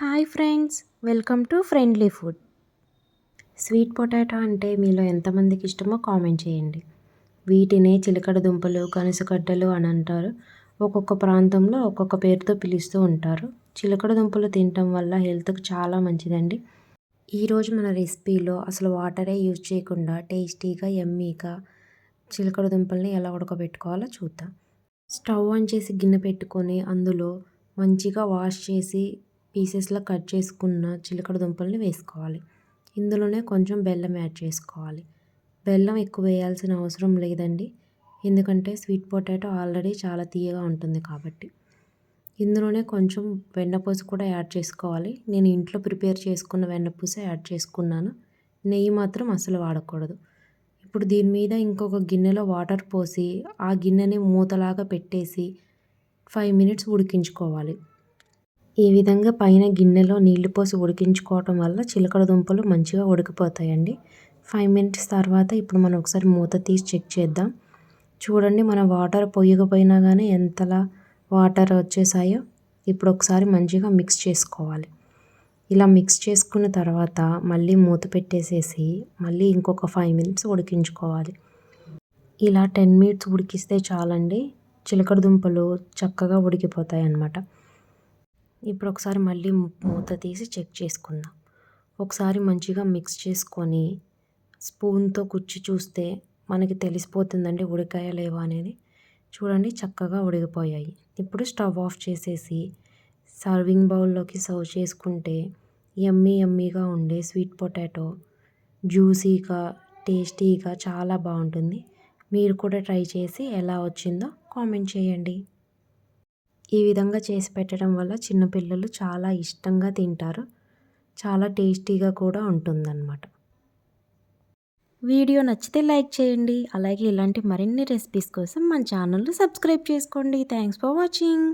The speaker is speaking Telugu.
Hi friends welcome to friendly food. Sweet potato అంటే మీలో ఎంతమందికి ఇష్టమో కామెంట్ చేయండి. వీటిని చిలకడ దుంపలు కనుసగడ్డలు అని అంటారు. ఒక్కొక్క ప్రాంతంలో ఒక్కొక్క పేరుతో పిలుస్తూ ఉంటారు. చిలకడ దుంపలు తినటం వల్ల హెల్త్కి చాలా మంచిదండి. ఈరోజు మన రెసిపీలో అసలు వాటరే యూజ్ చేయకుండా టేస్టీగా ఎమ్మీగా చిలకడ దుంపల్ని ఎలా ఉడకబెట్టుకోవాలో చూద్దాం. స్టవ్ ఆన్ చేసి గిన్నె పెట్టుకొని అందులో మంచిగా వాష్ చేసి పీసెస్లో కట్ చేసుకున్న చిలకడ దుంపల్ని వేసుకోవాలి. ఇందులోనే కొంచెం బెల్లం యాడ్ చేసుకోవాలి. బెల్లం ఎక్కువ వేయాల్సిన అవసరం లేదండి. ఎందుకంటే స్వీట్ పొటాటో ఆల్రెడీ చాలా తీయగా ఉంటుంది కాబట్టి. ఇందులోనే కొంచెం వెన్నపూస కూడా యాడ్ చేసుకోవాలి. నేను ఇంట్లో ప్రిపేర్ చేసుకున్న వెన్నపూస యాడ్ చేసుకున్నాను. నెయ్యి మాత్రం అసలు వాడకూడదు. ఇప్పుడు దీని మీద ఇంకొక గిన్నెలో వాటర్ పోసి ఆ గిన్నెని మూతలాగా పెట్టేసి ఫైవ్ మినిట్స్ ఉడికించుకోవాలి. ఈ విధంగా పైన గిన్నెలో నీళ్ళు పోసి ఉడికించుకోవటం వల్ల చిలకడ దుంపలు మంచిగా ఉడికిపోతాయండి. ఫైవ్ మినిట్స్ తర్వాత ఇప్పుడు మనం ఒకసారి మూత తీసి చెక్ చేద్దాం. చూడండి మన వాటర్ పొయ్యకపోయినా కానీ ఎంతలా వాటర్ వచ్చేసాయో ఇప్పుడు ఒకసారి మంచిగా మిక్స్ చేసుకోవాలి. ఇలా మిక్స్ చేసుకున్న తర్వాత మళ్ళీ మూత పెట్టేసేసి మళ్ళీ ఇంకొక ఫైవ్ మినిట్స్ ఉడికించుకోవాలి. ఇలా టెన్ మినిట్స్ ఉడికిస్తే చాలండి చిలకడ దుంపలు చక్కగా ఉడికిపోతాయి అన్నమాట ఇప్పుడు ఒకసారి మళ్ళీ మూత తీసి చెక్ చేసుకుందాం. ఒకసారి మంచిగా మిక్స్ చేసుకొని స్పూన్తో కుచ్చి చూస్తే మనకి తెలిసిపోతుందండి ఉడికాయ లేవా అనేది. చూడండి చక్కగా ఉడికిపోయాయి. ఇప్పుడు స్టవ్ ఆఫ్ చేసేసి సర్వింగ్ బౌల్లోకి సర్వ్ చేసుకుంటే యమ్మీ యమ్మీగా ఉండే స్వీట్ పొటాటో జ్యూసీగా టేస్టీగా చాలా బాగుంటుంది. మీరు కూడా ట్రై చేసి ఎలా వచ్చిందో కామెంట్ చేయండి. ఈ విధంగా చేసి పెట్టడం వల్ల చిన్నపిల్లలు చాలా ఇష్టంగా తింటారు. చాలా టేస్టీగా కూడా ఉంటుందన్నమాట. వీడియో నచ్చితే లైక్ చేయండి. అలాగే ఇలాంటి మరిన్ని రెసిపీస్ కోసం మన ఛానల్ని సబ్స్క్రైబ్ చేసుకోండి. Thanks for watching.